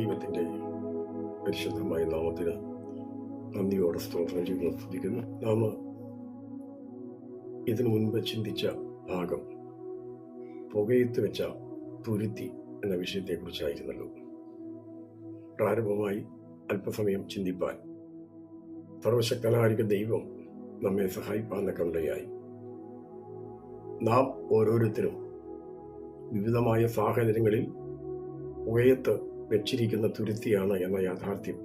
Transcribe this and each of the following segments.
ദൈവത്തിന്റെ പരിശുദ്ധമായ നാമത്തിന് നന്ദിയോടെ സ്തോത്രം ചെയ്ത് സ്തുതിക്കുന്നു. നാം ഇതിനു മുൻപ് ചിന്തിച്ച ഭാഗം പുകയത്ത് വെച്ച തുരുത്തി എന്ന വിഷയത്തെക്കുറിച്ചായിരുന്നല്ലോ. പ്രാരംഭമായി അല്പസമയം ചിന്തിപ്പാൻ സർവശക്തനായിരിക്കും ദൈവം നമ്മെ സഹായിപ്പാൻ കണ്ടയായി നാം ഓരോരുത്തരും വിവിധമായ സാഹചര്യങ്ങളിൽ പുകയത്ത് വെച്ചിരിക്കുന്ന തുരുത്തിയാണ് എന്ന യാഥാർത്ഥ്യം.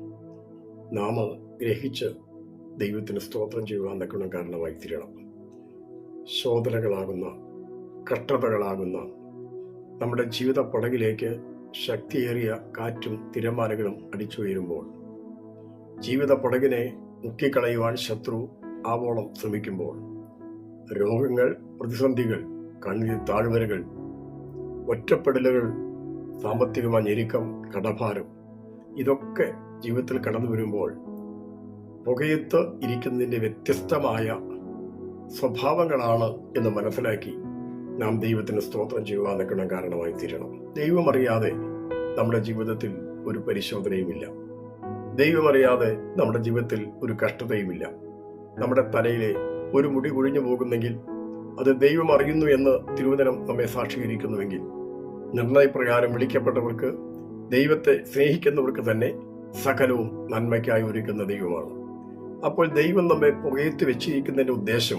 നാം ഗ്രഹിച്ച് ദൈവത്തിന് സ്തോത്രം ചെയ്യുവാൻ തക്കണം കാരണമായി തീരണം. ശോധനകളാകുന്ന കഷ്ടതകളാകുന്ന നമ്മുടെ ജീവിത പടകിലേക്ക് ശക്തിയേറിയ കാറ്റും തിരമാലകളും അടിച്ചു വരുമ്പോൾ ജീവിത പടകിനെ മുക്കിക്കളയുവാൻ ശത്രു ആവോളം ശ്രമിക്കുമ്പോൾ രോഗങ്ങൾ പ്രതിസന്ധികൾ കണ്ണീർ താഴ്വരകൾ ഒറ്റപ്പെടലുകൾ സാമ്പത്തികമായ ഞെരുക്കം കടഭാരം ഇതൊക്കെ ജീവിതത്തിൽ കടന്നു വരുമ്പോൾ പുകയത്ത് ഇരിക്കുന്നതിന്റെ വ്യത്യസ്തമായ സ്വഭാവങ്ങളാണ് എന്ന് മനസ്സിലാക്കി നാം ദൈവത്തിന് സ്തോത്രം ചെയ്യുവാൻ നിൽക്കണം കാരണമായി തീരണം. ദൈവമറിയാതെ നമ്മുടെ ജീവിതത്തിൽ ഒരു പരിശോധനയുമില്ല. ദൈവമറിയാതെ നമ്മുടെ ജീവിതത്തിൽ ഒരു കഷ്ടതയുമില്ല. നമ്മുടെ തലയിലെ ഒരു മുടി കുഴിഞ്ഞു പോകുന്നെങ്കിൽ അത് ദൈവം അറിയുന്നു എന്ന് തിരുവനന്തപുരം നമ്മെ സാക്ഷീകരിക്കുന്നുവെങ്കിൽ നിർണയപ്രകാരം വിളിക്കപ്പെട്ടവർക്ക് ദൈവത്തെ സ്നേഹിക്കുന്നവർക്ക് തന്നെ സകലവും നന്മയ്ക്കായി ഒരുക്കുന്ന ദൈവമാണ്. അപ്പോൾ ദൈവം നമ്മെ പുകയത്ത് വെച്ചിരിക്കുന്നതിന്റെ ഉദ്ദേശം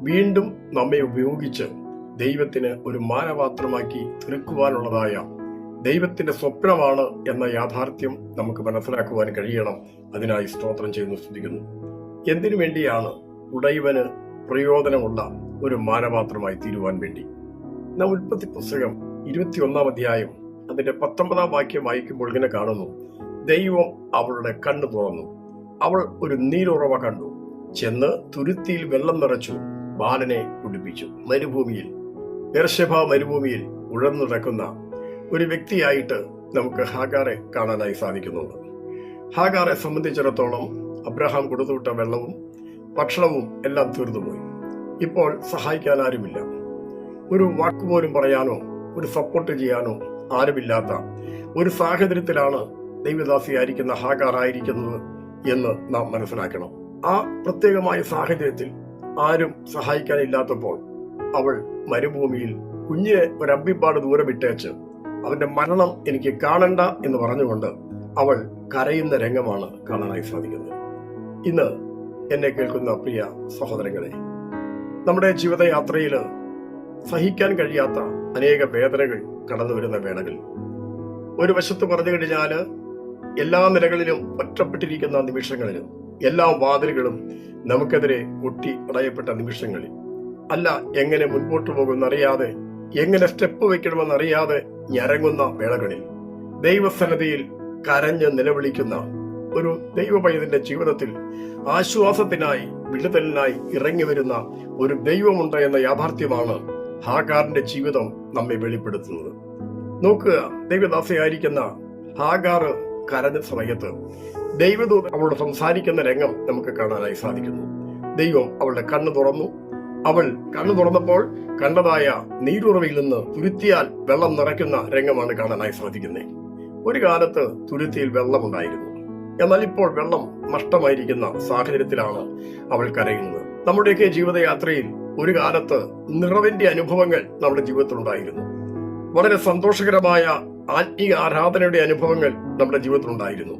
വീണ്ടും നമ്മെ ഉപയോഗിച്ച് ദൈവത്തിന് ഒരു മാനപാത്രമാക്കി തീർക്കുവാനുള്ളതായ ദൈവത്തിന്റെ സ്വപ്നമാണ് എന്ന യാഥാർത്ഥ്യം നമുക്ക് മനസ്സിലാക്കുവാൻ കഴിയണം. അതിനായി സ്തോത്രം ചെയ്യുന്നു സ്തുതിക്കുന്നു. എന്തിനു വേണ്ടിയാണ് ഉടയവന് പ്രയോജനമുള്ള ഒരു മാനപാത്രമായി തീരുവാൻ വേണ്ടി? നാം ഉൽപ്പത്തി പുസ്തകം ഇരുപത്തിയൊന്നാം അധ്യായം അതിന്റെ പത്തൊമ്പതാം വാക്യം വായിക്കുമ്പോൾ ഇങ്ങനെ കാണുന്നു. ദൈവം അവളുടെ കണ്ണു തുറന്നു. അവൾ ഒരു നീരുറവ കണ്ടു. ചെന്ന് തുരുത്തിയിൽ വെള്ളം നിറച്ചു ബാലനെ കുടിപ്പിച്ചു. മരുഭൂമിയിൽ ബെർഷഭ മരുഭൂമിയിൽ ഉഴന്നു നടക്കുന്ന ഒരു വ്യക്തിയായിട്ട് നമുക്ക് ഹാഗാറെ കാണാനായി സാധിക്കുന്നുണ്ട്. ഹാഗാറെ സംബന്ധിച്ചിടത്തോളം അബ്രഹാം കൊടുത്തുവിട്ട വെള്ളവും ഭക്ഷണവും എല്ലാം തീർന്നുപോയി. ഇപ്പോൾ സഹായിക്കാൻ ആരുമില്ല. ഒരു വാക്ക് പോലും പറയാനോ ഒരു സപ്പോർട്ട് ചെയ്യാനോ ആരുമില്ലാത്ത ഒരു സാഹചര്യത്തിലാണ് ദൈവദാസിയായിരിക്കുന്ന ഹാഗാർ ആയിരിക്കുന്നത് എന്ന് നാം മനസ്സിലാക്കണം. ആ പ്രത്യേകമായ സാഹചര്യത്തിൽ ആരും സഹായിക്കാനില്ലാത്തപ്പോൾ അവൾ മരുഭൂമിയിൽ കുഞ്ഞിനെ ഒരു അമ്പിപ്പാട് ദൂരെ വിട്ടേച്ച് അവന്റെ മരണം എനിക്ക് കാണണ്ട എന്ന് പറഞ്ഞുകൊണ്ട് അവൾ കരയുന്ന രംഗമാണ് കാണാനായി സാധിക്കുന്നത്. ഇന്ന് എന്നെ കേൾക്കുന്ന പ്രിയ സഹോദരങ്ങളെ നമ്മുടെ ജീവിതയാത്രയിൽ സഹിക്കാൻ കഴിയാത്ത അനേക വേദനകൾ കടന്നു വരുന്ന വേളകൾ. ഒരു വശത്ത് പറഞ്ഞു കഴിഞ്ഞാൽ എല്ലാ നിലകളിലും ഒറ്റപ്പെട്ടിരിക്കുന്ന നിമിഷങ്ങളിലും എല്ലാ വാതിലുകളും നമുക്കെതിരെ ഒട്ടി അടയപ്പെട്ട നിമിഷങ്ങളിൽ. അല്ല എങ്ങനെ മുൻപോട്ട് പോകുമെന്നറിയാതെ എങ്ങനെ സ്റ്റെപ്പ് വെക്കണമെന്നറിയാതെ ഞരങ്ങുന്ന വേളകളിൽ. ദൈവസന്നതിയിൽ കരഞ്ഞ് നിലവിളിക്കുന്ന ഒരു ദൈവപൈതന്റെ ജീവിതത്തിൽ ആശ്വാസത്തിനായി വിടുതലിനായി ഇറങ്ങി വരുന്ന ഒരു ദൈവമുണ്ട് എന്ന യാഥാർത്ഥ്യമാണ് ഹാഗാറിന്റെ ജീവിതം നമ്മെ വെളിപ്പെടുത്തുന്നത്. നോക്കുക ദൈവദാസയായിരിക്കുന്ന ഹാഗാറ് കരഞ്ഞ സമയത്ത് ദൈവദൂത് അവളോട് സംസാരിക്കുന്ന രംഗം നമുക്ക് കാണാനായി സാധിക്കുന്നു. ദൈവം അവളുടെ കണ്ണു തുറന്നു. അവൾ കണ്ണു തുറന്നപ്പോൾ കണ്ടതായ നീരുറവയിൽ നിന്ന് തുരുത്തിയാൽ വെള്ളം നിറയ്ക്കുന്ന രംഗമാണ് കാണാനായി സാധിക്കുന്നത്. ഒരു കാലത്ത് തുരുത്തിയിൽ വെള്ളമുണ്ടായിരുന്നു. എന്നാൽ ഇപ്പോൾ വെള്ളം നഷ്ടമായിരിക്കുന്ന സാഹചര്യത്തിലാണ് അവൾ കരയുന്നത്. നമ്മുടെയൊക്കെ ജീവിതയാത്രയിൽ ഒരു കാലത്ത് നിറവിന്റെ അനുഭവങ്ങൾ നമ്മുടെ ജീവിതത്തിലുണ്ടായിരുന്നു. വളരെ സന്തോഷകരമായ ആത്മീയ ആരാധനയുടെ അനുഭവങ്ങൾ നമ്മുടെ ജീവിതത്തിലുണ്ടായിരുന്നു.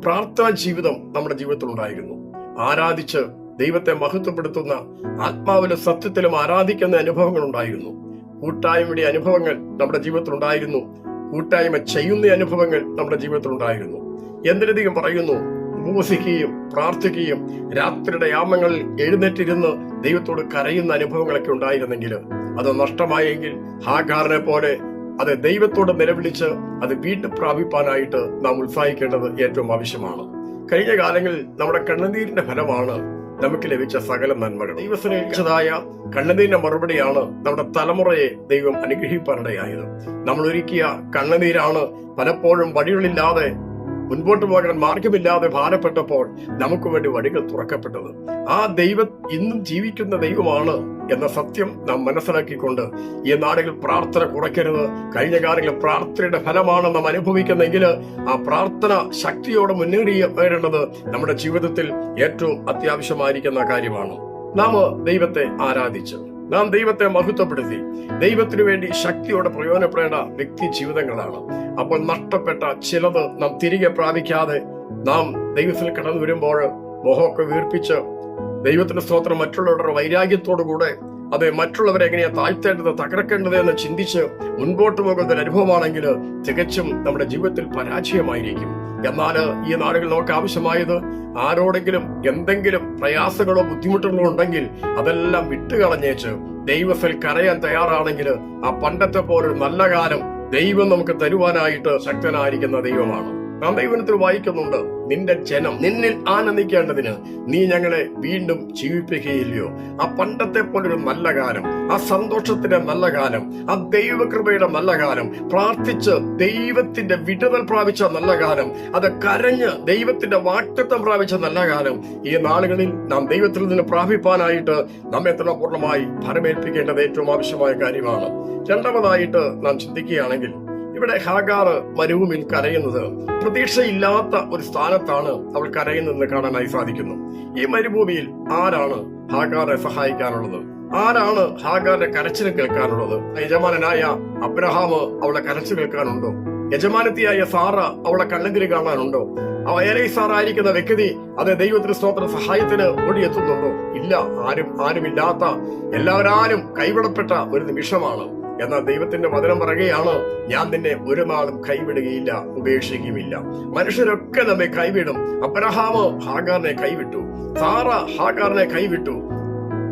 പ്രാർത്ഥനാ ജീവിതം നമ്മുടെ ജീവിതത്തിലുണ്ടായിരുന്നു. ആരാധിച്ച് ദൈവത്തെ മഹത്വപ്പെടുത്തുന്ന ആത്മാവിലും സത്യത്തിലും ആരാധിക്കുന്ന അനുഭവങ്ങൾ ഉണ്ടായിരുന്നു കൂട്ടായ്മയുടെ അനുഭവങ്ങൾ നമ്മുടെ ജീവിതത്തിലുണ്ടായിരുന്നു. കൂട്ടായ്മ ചെയ്യുന്ന അനുഭവങ്ങൾ നമ്മുടെ ജീവിതത്തിലുണ്ടായിരുന്നു. എന്തിനധികം പറയുന്നു ഉപവസിക്കുകയും പ്രാർത്ഥിക്കുകയും രാത്രിയുടെ യാമങ്ങളിൽ എഴുന്നേറ്റിരുന്ന് ദൈവത്തോട് കരയുന്ന അനുഭവങ്ങളൊക്കെ ഉണ്ടായിരുന്നെങ്കിൽ അത് നഷ്ടമായെങ്കിൽ ഹാഗാറിനെ പോലെ അത് ദൈവത്തോട് നിലവിളിച്ച് അത് വീണ്ടും പ്രാപിപ്പാനായിട്ട് നാം ഉത്സാഹിക്കേണ്ടത് ഏറ്റവും ആവശ്യമാണ്. കഴിഞ്ഞ കാലങ്ങളിൽ നമ്മുടെ കണ്ണുനീരിന്റെ ഫലമാണ് നമുക്ക് ലഭിച്ച സകല നന്മകൾ. ദൈവസ്നേഹിച്ചതായ കണ്ണുനീരിന്റെ മറുപടിയാണ് നമ്മുടെ തലമുറയെ ദൈവം അനുഗ്രഹിപ്പാനിടയായത്. നമ്മൾ ഒരുക്കിയ കണ്ണുനീരാണ് പലപ്പോഴും വഴികളില്ലാതെ മുൻപോട്ട് പോകാൻ മാർഗമില്ലാതെ ഭാരപ്പെട്ടപ്പോൾ നമുക്ക് വേണ്ടി വഴികൾ തുറക്കപ്പെട്ടത്. ആ ദൈവം ഇന്നും ജീവിക്കുന്ന ദൈവമാണ് എന്ന സത്യം നാം മനസ്സിലാക്കിക്കൊണ്ട് ഈ നാടുകൾ പ്രാർത്ഥന കുറയ്ക്കരുത്. കഴിഞ്ഞ കാലങ്ങളിൽ പ്രാർത്ഥനയുടെ ഫലമാണ് നാം അനുഭവിക്കുന്നെങ്കിൽ ആ പ്രാർത്ഥന ശക്തിയോടെ മുന്നേറി വരേണ്ടത് നമ്മുടെ ജീവിതത്തിൽ ഏറ്റവും അത്യാവശ്യമായിരിക്കുന്ന കാര്യമാണ്. നാം ദൈവത്തെ ആരാധിച്ചു നാം ദൈവത്തെ മഹത്വപ്പെടുത്തി. ദൈവത്തിനു വേണ്ടി ശക്തിയോടെ പ്രയോജനപ്പെടേണ്ട വ്യക്തി ജീവിതങ്ങളാണ്. അപ്പോൾ നഷ്ടപ്പെട്ട ചിലത് നാം തിരികെ പ്രാപിക്കാതെ നാം ദൈവത്തിൽ കടന്നു വരുമ്പോൾ മോഹമൊക്കെ വീർപ്പിച്ച് ദൈവത്തിന്റെ സ്തോത്രം മറ്റുള്ളവരുടെ വൈരാഗ്യത്തോടുകൂടെ അതെ മറ്റുള്ളവരെ എങ്ങനെയാ താഴ്ത്തേണ്ടത് തകർക്കേണ്ടത് എന്ന് ചിന്തിച്ച് മുൻപോട്ട് പോകുന്ന ഒരു അനുഭവമാണെങ്കിൽ തികച്ചും നമ്മുടെ ജീവിതത്തിൽ പരാജയമായിരിക്കും. എന്നാൽ ഈ നാടുകളിൽ നമുക്ക് ആവശ്യമായത് ആരോടെങ്കിലും എന്തെങ്കിലും പ്രയാസങ്ങളോ ബുദ്ധിമുട്ടുകളോ ഉണ്ടെങ്കിൽ അതെല്ലാം വിട്ടുകളഞ്ഞേച്ച് ദൈവത്തിൽ കരയാൻ തയ്യാറാണെങ്കിൽ ആ പണ്ടത്തെ പോലൊരു നല്ല കാലം ദൈവം നമുക്ക് തരുവാനായിട്ട് ശക്തനായിരിക്കുന്ന ദൈവമാണ്. നാം ദൈവനത്തിൽ വായിക്കുന്നുണ്ട്. നിന്റെ ജനം നിന്നിൽ ആനന്ദിക്കേണ്ടതിന് നീ ഞങ്ങളെ വീണ്ടും ജീവിപ്പിക്കുകയില്ലയോ? ആ പണ്ടത്തെ പോലൊരു നല്ല കാലം ആ സന്തോഷത്തിന്റെ നല്ല കാലം ആ ദൈവകൃപയുടെ നല്ല കാലം പ്രാർത്ഥിച്ച് ദൈവത്തിന്റെ വിടുതൽ പ്രാപിച്ച നല്ല കാലം അത് കരഞ്ഞ് ദൈവത്തിന്റെ വാക്തത്വം പ്രാപിച്ച നല്ല കാലം ഈ നാളുകളിൽ നാം ദൈവത്തിൽ നിന്ന് പ്രാപിപ്പാനായിട്ട് നമ്മെ തന്നെ പൂർണമായി ഫലമേൽപ്പിക്കേണ്ടത് ഏറ്റവും ആവശ്യമായ കാര്യമാണ്. രണ്ടാമതായിട്ട് നാം ചിന്തിക്കുകയാണെങ്കിൽ ഇവിടെ ഹാഗാർ മരുഭൂമിൽ കരയുന്നത് പ്രതീക്ഷയില്ലാത്ത ഒരു സ്ഥാനത്താണ് അവൾ കരയുന്നതെന്ന് കാണാനായി സാധിക്കുന്നു. ഈ മരുഭൂമിയിൽ ആരാണ് ഹാഗാറെ സഹായിക്കാനുള്ളത്? ആരാണ് ഹാഗാറിന്റെ കരച്ചിൽ കേൾക്കാനുള്ളത്? യജമാനനായ അബ്രഹാം അവളെ കരച്ചിൽ കേൾക്കാനുണ്ടോ? യജമാനത്തിയായ സാറ അവളെ കണ്ണുകിരി കാണാനുണ്ടോ? ഏറെ സാറായിരിക്കുന്ന വ്യക്തി അത് ദൈവത്തിന് സ്തോത്ര സഹായത്തിന് ഓടിയെത്തുന്നുണ്ടോ? ഇല്ല ആരും ആരുമില്ലാത്ത എല്ലാവരും കൈവിടപ്പെട്ട ഒരു നിമിഷമാണ്. എന്നാൽ ദൈവത്തിന്റെ വചനം പറയുകയാണ്? ഞാൻ നിന്നെ ഒരു നാളും കൈവിടുകയില്ല ഉപേക്ഷിക്കുകയുമില്ല. മനുഷ്യരൊക്കെ നമ്മെ കൈവിടും. അബ്രഹാമ് ഹാഗാറിനെ കൈവിട്ടു. സാറ ഹാഗാറിനെ കൈവിട്ടു.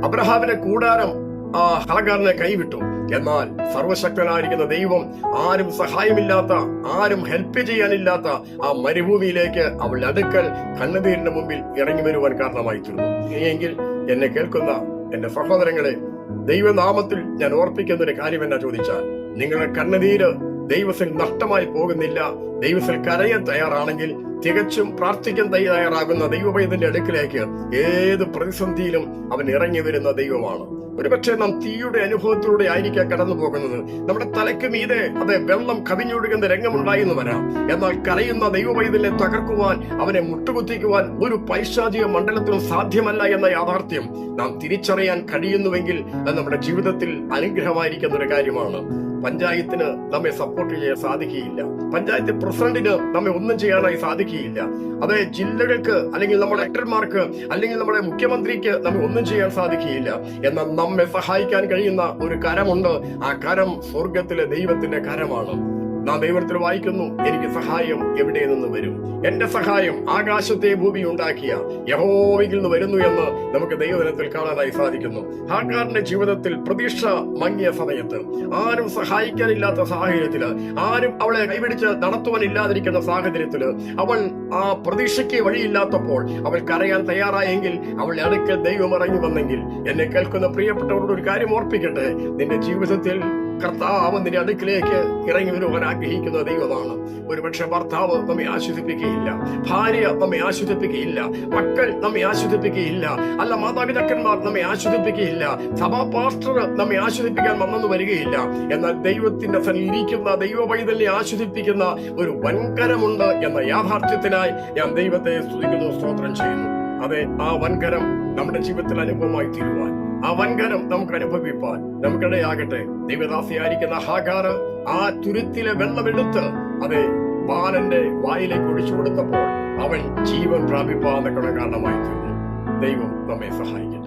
അബ്രഹാമിന്റെ കൂടാരം ആ ഹാഗാറിനെ കൈവിട്ടു. എന്നാൽ സർവശക്തനായിരിക്കുന്ന ദൈവം ആരും സഹായമില്ലാത്ത ആരും ഹെൽപ്പ് ചെയ്യാനില്ലാത്ത ആ മരുഭൂമിയിലേക്ക് അവൾ അടുക്കൽ കണ്ണുനീരിന്റെ മുമ്പിൽ ഇറങ്ങി വരുവാൻ കാരണമായി തീർന്നു എങ്കിൽ എന്നെ കേൾക്കുന്ന എന്റെ സഹോദരങ്ങളെ ദൈവനാമത്തിൽ ഞാൻ ഓർപ്പിക്കുന്ന ഒരു കാര്യം എന്നാ ചോദിച്ചാൽ നിങ്ങളുടെ കണ്ണുനീര് ദൈവത്തിൽ നഷ്ടമായി പോകുന്നില്ല. ദൈവത്തിൽ കരയാൻ തയ്യാറാണെങ്കിൽ തികച്ചും പ്രാർത്ഥിക്കാൻ തയ്യാറാകുന്ന ദൈവഭയത്തിന്റെ അടുക്കിലേക്ക് ഏത് പ്രതിസന്ധിയിലും അവൻ ഇറങ്ങി വരുന്ന ദൈവമാണ്. ഒരുപക്ഷെ നാം തീയുടെ അനുഭവത്തിലൂടെ ആയിരിക്കാം കടന്നു പോകുന്നത്. നമ്മുടെ തലയ്ക്ക് മീതെ അതെ വെള്ളം കവിഞ്ഞൊഴുകുന്ന രംഗമുണ്ടായെന്ന് വരാം. എന്നാൽ കരയുന്ന ദൈവവൈതലിനെ തകർക്കുവാൻ അവനെ മുട്ടുകുത്തിക്കുവാൻ ഒരു പൈശാചിക മണ്ഡലത്തിനും സാധ്യമല്ല എന്ന യാഥാർത്ഥ്യം നാം തിരിച്ചറിയാൻ കഴിയുന്നുവെങ്കിൽ അത് നമ്മുടെ ജീവിതത്തിൽ അനുഗ്രഹമായിരിക്കുന്ന ഒരു കാര്യമാണ്. പഞ്ചായത്തിന് നമ്മെ സപ്പോർട്ട് ചെയ്യാൻ സാധിക്കുകയില്ല. പഞ്ചായത്ത് പ്രസിഡന്റിന് നമ്മെ ഒന്നും ചെയ്യാനായി സാധിക്കുകയില്ല. അത് ജില്ലകൾക്ക് അല്ലെങ്കിൽ നമ്മുടെ ഡയറക്ടർമാർക്ക് അല്ലെങ്കിൽ നമ്മുടെ മുഖ്യമന്ത്രിക്ക് നമ്മെ ഒന്നും ചെയ്യാൻ സാധിക്കുകയില്ല. എന്നാൽ നമ്മെ സഹായിക്കാൻ കഴിയുന്ന ഒരു കരമുണ്ട്. ആ കരം സ്വർഗത്തിലെ ദൈവത്തിന്റെ കരമാണ്. നാം ദൈവത്തിൽ വായിക്കുന്നു എനിക്ക് സഹായം എവിടെ നിന്ന് വരും? എന്റെ സഹായം ആകാശത്തെ ഭൂമി ഉണ്ടാക്കിയ യഹോവയിൽ നിന്ന് വരുന്നു എന്ന് നമുക്ക് ദൈവദിനത്തിൽ കാണാനായി സാധിക്കുന്നു. ഹാക്കാറിന്റെ ജീവിതത്തിൽ പ്രതീക്ഷ മങ്ങിയ സമയത്ത് ആരും സഹായിക്കാനില്ലാത്ത സാഹചര്യത്തിൽ ആരും അവളെ കൈപിടിച്ച് നടത്തുവാനില്ലാതിരിക്കുന്ന സാഹചര്യത്തിൽ അവൾ ആ പ്രതീക്ഷയ്ക്ക് വഴിയില്ലാത്തപ്പോൾ അവൾ കരയാൻ തയ്യാറായെങ്കിൽ അവൾ അടുക്കൽ ദൈവം ഇറങ്ങി വന്നെങ്കിൽ എന്നെ കേൾക്കുന്ന പ്രിയപ്പെട്ടവരോട് ഒരു കാര്യം ഓർപ്പിക്കട്ടെ? നിന്റെ ജീവിതത്തിൽ കർത്താവ് നിന്റെ അടുക്കിലേക്ക് ഇറങ്ങി വരുവാൻ ആഗ്രഹിക്കുന്ന ദൈവമാണ്. ഒരുപക്ഷെ ഭർത്താവ് നമ്മെ ആശ്വസിപ്പിക്കുകയില്ല. ഭാര്യ നമ്മെ ആശ്വസിപ്പിക്കുകയില്ല. മക്കൾ നമ്മെ ആശ്വസിപ്പിക്കുകയില്ല. അല്ല മാതാപിതാക്കന്മാർ നമ്മെ ആശ്വസിപ്പിക്കുകയില്ല. സഭാ പാസ്റ്റർ നമ്മെ ആശ്വസിപ്പിക്കാൻ വന്നെന്ന് വരികയില്ല. എന്നാൽ ദൈവത്തിന്റെ സന്നിരിക്കുന്ന ദൈവ പൈതലിനെ ആശ്വസിപ്പിക്കുന്ന ഒരു വൻകരമുണ്ട് എന്ന യാഥാർത്ഥ്യത്തിനായി ഞാൻ ദൈവത്തെ സ്തുതിക്കുന്നു സ്തോത്രം ചെയ്യുന്നു. അതെ ആ വൻകരം നമ്മുടെ ജീവിതത്തിൽ അനുഭവമായി തീരുവാൻ ആ വൻകരം നമുക്ക് അനുഭവിപ്പാൻ നമുക്കിടയാകട്ടെ. ദൈവദാസിയായിരിക്കുന്ന ഹാഗാറ് ആ തുരുത്തിലെ വെള്ളമെടുത്ത് അതെ ബാലന്റെ വായിലേക്ക് ഒഴിച്ചു കൊടുത്തപ്പോൾ അവൻ ജീവൻ പ്രാപിപ്പാൻ കാരണമായി തീർന്നു. ദൈവം നമ്മെ സഹായിക്കട്ടെ.